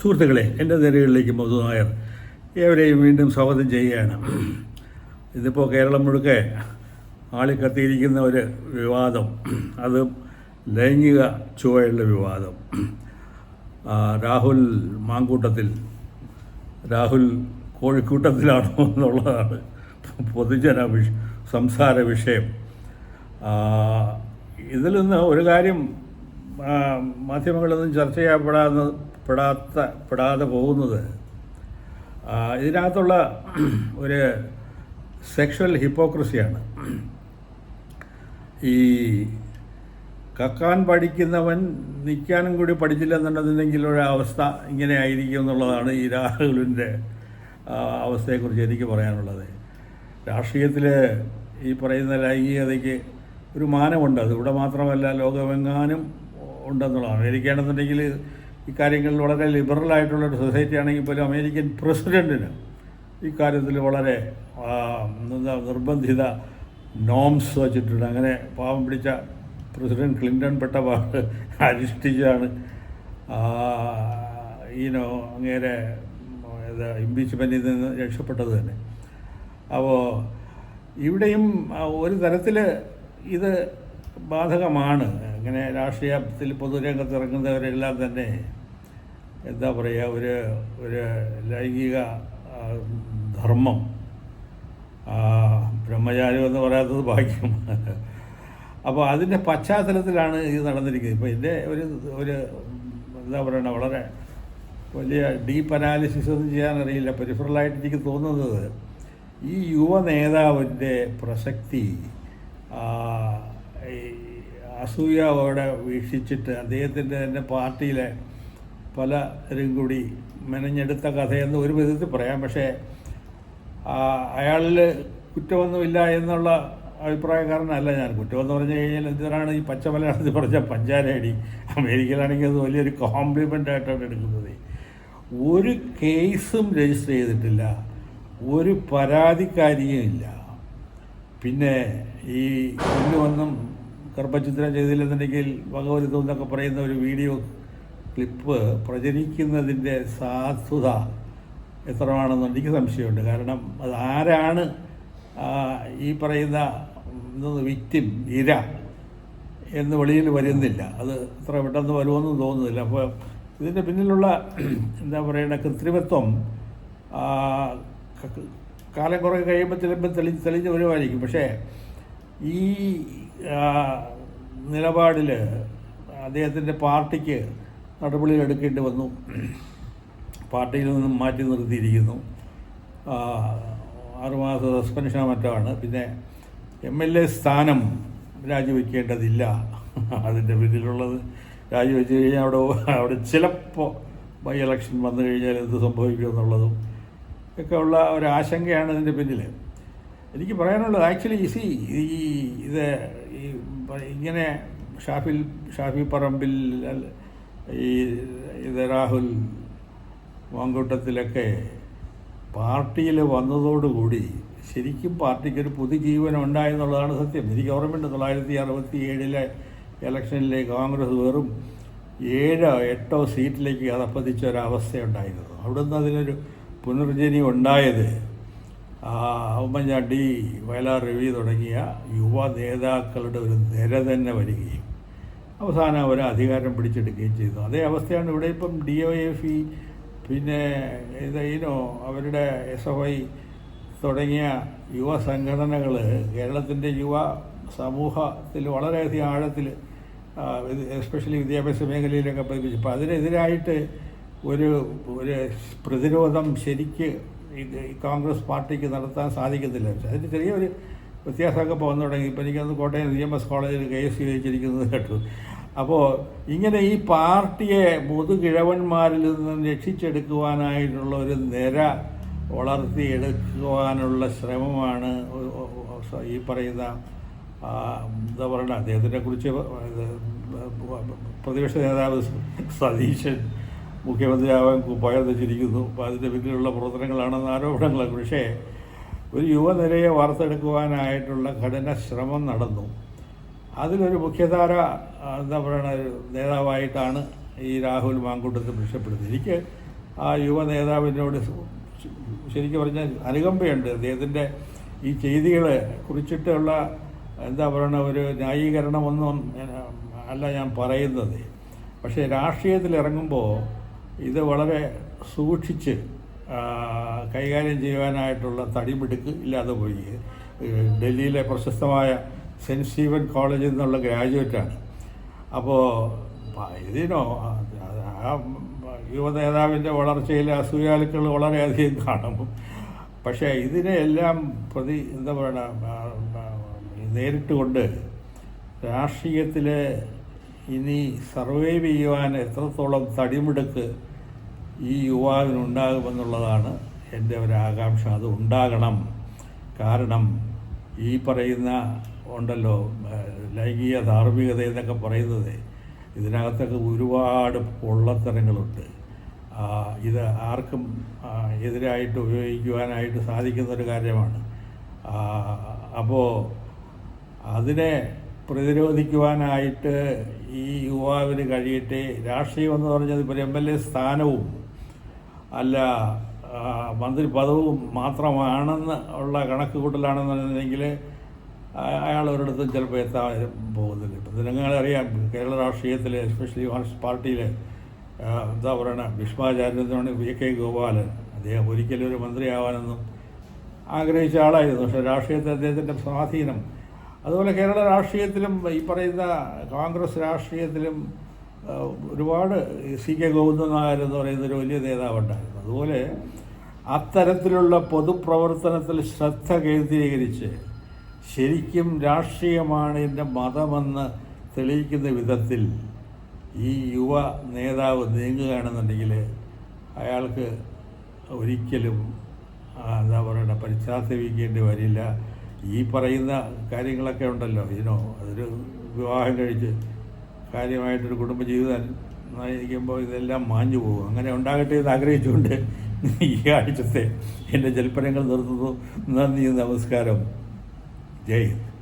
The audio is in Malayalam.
സുഹൃത്തുക്കളെ എന്റെ നിരകളിലേക്ക് മധു നായർ. ഏവരെയും വീണ്ടും സ്വാഗതം ചെയ്യുകയാണ്. ഇതിപ്പോൾ കേരളം മുഴുക്കെ ആളിക്കത്തിയിരിക്കുന്ന ഒരു വിവാദം. അത് ലൈംഗിക ചുവയുള്ള വിവാദം. രാഹുൽ മാങ്കൂട്ടത്തിൽ രാഹുൽ കോഴിക്കൂട്ടത്തിലാണോ എന്നുള്ളതാണ് പൊതുജന വിഷ സംസാര വിഷയം. ഇതിൽ നിന്ന് ഒരു കാര്യം മാധ്യമങ്ങളൊന്നും മാധ്യമങ്ങളിലൊന്നും ചർച്ച ചെയ്യപ്പെടാതെ പെടാത്ത പെടാതെ പോകുന്നത്. ഇതിനകത്തുള്ള ഒരു സെക്ഷൽ ഹിപ്പോക്രസിയാണ് ഈ കക്കാൻ പഠിക്കുന്നവൻ നിൽക്കാനും കൂടി പഠിച്ചില്ല പഠിച്ചില്ലെന്നുണ്ടെന്നുണ്ടെങ്കിൽ ഒരു അവസ്ഥ ഇങ്ങനെ ആയിരിക്കും എന്നുള്ളതാണ് ഈ രാഹുലിന്റെ അവസ്ഥയെക്കുറിച്ച് എനിക്ക് പറയാനുള്ളത്. രാഷ്ട്രീയത്തിൽ ഈ പറയുന്ന ലൈംഗികതയ്ക്ക് ഒരു മാനമുണ്ട്. അത് ഇവിടെ മാത്രമല്ല ലോകമെങ്ങാനും ഉണ്ടെന്നുള്ളതാണ്. അമേരിക്കയാണെന്നുണ്ടെങ്കിൽ ഇക്കാര്യങ്ങളിൽ വളരെ ലിബറൽ ആയിട്ടുള്ള ഒരു സൊസൈറ്റി ആണെങ്കിൽ പോലും അമേരിക്കൻ പ്രസിഡന്റിന് ഇക്കാര്യത്തിൽ വളരെ നിർബന്ധിത നോംസ് വച്ചിട്ടുണ്ട്. അങ്ങനെ പാവം പിടിച്ച പ്രസിഡന്റ് ക്ലിന്റൺ പെട്ട പാട് അനുഷ്ഠിച്ചാണ് ഈനോ അങ്ങേരെ ഇത് ഇമ്പീച്ച്മെന്റിൽ നിന്ന് രക്ഷപ്പെട്ടത് തന്നെ. അപ്പോൾ ഇവിടെയും ഒരു തരത്തിൽ ഇത് ബാധകമാണ്. അങ്ങനെ രാഷ്ട്രീയത്തിൽ പൊതുരംഗത്ത് ഇറങ്ങുന്നവരെല്ലാം തന്നെ എന്താ പറയുക ഒരു ഒരു ലൈംഗിക ധർമ്മം ആ, ബ്രഹ്മചാര്യം എന്ന് പറയാത്തത് ഭാഗ്യം അപ്പോൾ അതിന്റെ പശ്ചാത്തലത്തിലാണ് ഇത് നടന്നിരിക്കുന്നത്. ഇപ്പോൾ എന്റെ ഒരു ഒരു എന്താ പറയണ വളരെ വലിയ ഡീപ്പ് അനാലിസിസ് ഒന്നും ചെയ്യാൻ ചെയ്യാനറിയില്ല. പെരിഫറലായിട്ട് എനിക്ക് തോന്നുന്നത് ഈ യുവ നേതാവിന്റെ പ്രസക്തി അസൂയയോടെ വീക്ഷിച്ചിട്ട് അദ്ദേഹത്തിന്റെ തന്നെ പാർട്ടിയിലെ പലരും കൂടി മെനഞ്ഞെടുത്ത കഥയെന്ന് ഒരു വിധത്തിൽ പറയാം. പക്ഷേ അയാളിൽ കുറ്റമൊന്നുമില്ല എന്നുള്ള അഭിപ്രായക്കാരനല്ല ഞാൻ. കുറ്റമെന്ന് പറഞ്ഞു കഴിഞ്ഞാൽ എന്തിനാണ് ഈ പച്ച മലയാളത്തിൽ പറഞ്ഞ പഞ്ചാരടി അമേരിക്കയിലാണെങ്കിൽ അത് വലിയൊരു കോംപ്ലിമെന്റ് ആയിട്ടാണ് എടുക്കുന്നത്. ഒരു കേസും രജിസ്റ്റർ ചെയ്തിട്ടില്ല. ഒരു പരാതിക്കാരിയും ഇല്ല. പിന്നെ ഈ കൊല്ലുവന്നും ഗർഭചിത്രം ചെയ്തില്ലെന്നുണ്ടെങ്കിൽ വകവരുത്തുമെന്നൊക്കെ പറയുന്ന ഒരു വീഡിയോ ക്ലിപ്പ് പ്രചരിക്കുന്നതിന്റെ സാധുത എത്രമാണെന്ന് എനിക്ക് സംശയമുണ്ട്. കാരണം അത് ആരാണ് ഈ പറയുന്ന വിക്റ്റിം ഇര എന്ന് വെളിയിൽ വരുന്നില്ല. അത് ഇത്ര പെട്ടെന്ന് വരുമെന്നും തോന്നുന്നില്ല. അപ്പോൾ ഇതിന്റെ പിന്നിലുള്ള എന്താ പറയണ കൃത്രിമത്വം കാലം കുറേ കഴിയുമ്പോൾ ചിലപ്പോൾ തെളി തെളിഞ്ഞ് വരുമായിരിക്കും. പക്ഷേ ഈ നിലപാടിൽ അദ്ദേഹത്തിന്റെ പാർട്ടിക്ക് നടപടികൾ എടുക്കേണ്ടി വന്നു. പാർട്ടിയിൽ നിന്നും മാറ്റി നിർത്തിയിരിക്കുന്നു. ആറുമാസ സസ്പെൻഷനോ മറ്റോ ആണ് പിന്നെ എം എൽ എ സ്ഥാനം രാജിവെക്കേണ്ടതില്ല. അതിന്റെ പിന്നിലുള്ളത് രാജിവെച്ച് കഴിഞ്ഞാൽ അവിടെ അവിടെ ചിലപ്പോൾ ബൈ ഇലക്ഷൻ വന്നു കഴിഞ്ഞാൽ എന്ത് സംഭവിക്കും എന്നുള്ളതും ഒക്കെ ഉള്ള ഒരു ആശങ്കയാണ് ഇതിന്റെ പിന്നിൽ എനിക്ക് പറയാനുള്ളത് ആക്ച്വലി സി ഈ ഇത് ഈ ഇങ്ങനെ ഷാഫിൽ ഷാഫി പറമ്പിൽ ഈ ഇത് രാഹുൽ മാങ്കൂട്ടത്തിലൊക്കെ പാർട്ടിയിൽ വന്നതോടുകൂടി ശരിക്കും പാർട്ടിക്ക് ഒരു പുതുജീവനം ഉണ്ടായെന്നുള്ളതാണ് സത്യം. എനിക്ക് ഓർമ്മയുണ്ട് തൊള്ളായിരത്തി അറുപത്തി ഏഴിലെ ഇലക്ഷനിലെ കോൺഗ്രസ് വെറും ഏഴോ എട്ടോ സീറ്റിലേക്ക് അതപ്പതിച്ച ഒരവസ്ഥയുണ്ടായിരുന്നു അവിടുന്ന് അതിനൊരു പുനർജനി ഉണ്ടായത് ഉമ്മൻചാണ്ടി വയലാർ രവി തുടങ്ങിയ യുവ നേതാക്കളുടെ ഒരു നിര തന്നെ വരികയും അവസാനം അവർ അധികാരം പിടിച്ചെടുക്കുകയും ചെയ്തു. അതേ അവസ്ഥയാണ് ഇവിടെ ഇപ്പം ഡി ഒ എഫ് ഇ പിന്നെ ഇത് ഇനോ അവരുടെ എസ് എഫ് ഐ തുടങ്ങിയ യുവ സംഘടനകൾ കേരളത്തിന്റെ യുവ സമൂഹത്തിൽ വളരെയധികം ആഴത്തിൽ എസ്പെഷ്യലി വിദ്യാഭ്യാസ മേഖലയിലൊക്കെ പതിപ്പിച്ചു അപ്പോൾ അതിനെതിരായിട്ട് ഒരു ഒരു പ്രതിരോധം ശരിക്ക് ഈ കോൺഗ്രസ് പാർട്ടിക്ക് നടത്താൻ സാധിക്കുന്നില്ല അതിന് ചെറിയൊരു വ്യത്യാസമൊക്കെ പോകുന്നു തുടങ്ങി. ഇപ്പോൾ എനിക്കന്ന് കോട്ടയം സി എം എസ് കോളേജിൽ കെ എസ് സി വെച്ചിരിക്കുന്നത് കേട്ടു. അപ്പോൾ ഇങ്ങനെ ഈ പാർട്ടിയെ മുതുകിഴവന്മാരിൽ നിന്നും രക്ഷിച്ചെടുക്കുവാനായിട്ടുള്ള ഒരു നിര വളർത്തിയെടുക്കുവാനുള്ള ശ്രമമാണ് ഈ പറയുന്ന എന്താ പറയുക അദ്ദേഹത്തിനെ കുറിച്ച് പ്രതിപക്ഷ നേതാവ് സതീശൻ മുഖ്യമന്ത്രിയാവാൻ കുപ്പായം ധരിച്ചിരിക്കുന്നു അപ്പോൾ അതിന്റെ പിന്നിലുള്ള പ്രവർത്തനങ്ങളാണെന്ന് ആരോപണങ്ങളൊക്കെ. പക്ഷേ ഒരു യുവനിരയെ വാർത്തെടുക്കുവാനായിട്ടുള്ള ഘടന ശ്രമം നടന്നു. അതിലൊരു മുഖ്യധാര എന്താ പറയുക ഒരു നേതാവായിട്ടാണ് ഈ രാഹുൽ മാങ്കൂട്ടത്തിൽ പ്രത്യക്ഷപ്പെടുന്നത് എനിക്ക് ആ യുവ നേതാവിനോട് ശരിക്കും പറഞ്ഞാൽ അനുകമ്പയുണ്ട്. അദ്ദേഹത്തിന്റെ ഈ ചെയ്തികളെ കുറിച്ചിട്ടുള്ള എന്താ പറയുക ഒരു ന്യായീകരണമൊന്നും അല്ല ഞാൻ പറയുന്നത്. പക്ഷേ രാഷ്ട്രീയത്തിൽ ഇറങ്ങുമ്പോൾ ഇത് വളരെ സൂക്ഷിച്ച് കൈകാര്യം ചെയ്യുവാനായിട്ടുള്ള തടിമിടുക്ക് ഇല്ലാതെ പോയി. ഡൽഹിയിലെ പ്രശസ്തമായ സെന്റ് സ്റ്റീവൻ കോളേജിൽ നിന്നുള്ള ഗ്രാജുവേറ്റാണ്. അപ്പോൾ ഇതിനോ ആ- യുവ നേതാവിന്റെ വളർച്ചയിൽ അസൂയാലുക്കൾ വളരെയധികം കാണും. പക്ഷേ ഇതിനെയെല്ലാം പ്രതി എന്താ പറയുക നേരിട്ട് കൊണ്ട് രാഷ്ട്രീയത്തിൽ ഇനി സർവൈവ് ചെയ്യുവാൻ എത്രത്തോളം തടിമിടുക്ക് ഈ യുവാവിനുണ്ടാകുമെന്നുള്ളതാണ് എന്റെ ഒരാകാംക്ഷ അത് ഉണ്ടാകണം. കാരണം ഈ പറയുന്ന ഉണ്ടല്ലോ ലൈംഗിക ധാർമ്മികത എന്നൊക്കെ പറയുന്നത് ഇതിനകത്തൊക്കെ ഒരുപാട് പൊള്ളത്തരങ്ങളുണ്ട്. ഇത് ആർക്കും എതിരായിട്ട് ഉപയോഗിക്കുവാനായിട്ട് സാധിക്കുന്ന ഒരു കാര്യമാണ് അപ്പോൾ അതിനെ പ്രതിരോധിക്കുവാനായിട്ട് ഈ യുവാവിന് കഴിയട്ടെ. രാഷ്ട്രീയം എന്ന് പറഞ്ഞത് ഇപ്പോൾ എം എൽ എ സ്ഥാനവും അല്ല മന്ത്രി പദവും മാത്രമാണെന്ന് ഉള്ള കണക്ക് കൂട്ടലാണെന്നുണ്ടെങ്കിൽ അയാൾ ഒരിടത്തും ചിലപ്പോൾ എത്താൻ പോകുന്നില്ല. ഇപ്പം നിങ്ങളറിയാം കേരള രാഷ്ട്രീയത്തിൽ എസ്പെഷ്യലി കോൺഗ്രസ് പാർട്ടിയിൽ എന്താ പറയണ ഭീഷ്മാചാര്യത്തിനാണ് വി കെ ഗോപാലൻ. അദ്ദേഹം ഒരിക്കലും ഒരു മന്ത്രിയാവാനൊന്നും ആഗ്രഹിച്ച ആളായിരുന്നു. പക്ഷേ രാഷ്ട്രീയത്തിൽ അദ്ദേഹത്തിന്റെ സ്വാധീനം. അതുപോലെ കേരള രാഷ്ട്രീയത്തിലും ഈ പറയുന്ന കോൺഗ്രസ് രാഷ്ട്രീയത്തിലും ഒരുപാട് സി കെ ഗോവിന്ദൻ നായർ എന്ന് പറയുന്ന ഒരു വലിയ നേതാവുണ്ടായിരുന്നു. അതുപോലെ അത്തരത്തിലുള്ള പൊതുപ്രവർത്തനത്തിൽ ശ്രദ്ധ കേന്ദ്രീകരിച്ച് ശരിക്കും രാഷ്ട്രീയമാണ് എന്റെ മതമെന്ന് തെളിയിക്കുന്ന വിധത്തിൽ ഈ യുവ നേതാവ് നീങ്ങുകയാണെന്നുണ്ടെങ്കിൽ അയാൾക്ക് ഒരിക്കലും എന്താ പറയുക പശ്ചാത്തപിക്കേണ്ടി വരില്ല. ഈ പറയുന്ന കാര്യങ്ങളൊക്കെ ഉണ്ടല്ലോ ഇതിനോ അതൊരു വിവാഹം കഴിച്ച് കാര്യമായിട്ടൊരു കുടുംബജീവിതം ായിരിക്കുമ്പോൾ ഇതെല്ലാം മാഞ്ഞു പോകും. അങ്ങനെ ഉണ്ടാകട്ടെ എന്ന് ആഗ്രഹിച്ചുകൊണ്ട് ഈ ആഴ്ചത്തെ എന്റെ ജൽപ്പനങ്ങൾ നിർത്തുന്നു. നന്ദി നമസ്കാരം. ജയ് ഹിന്ദ്.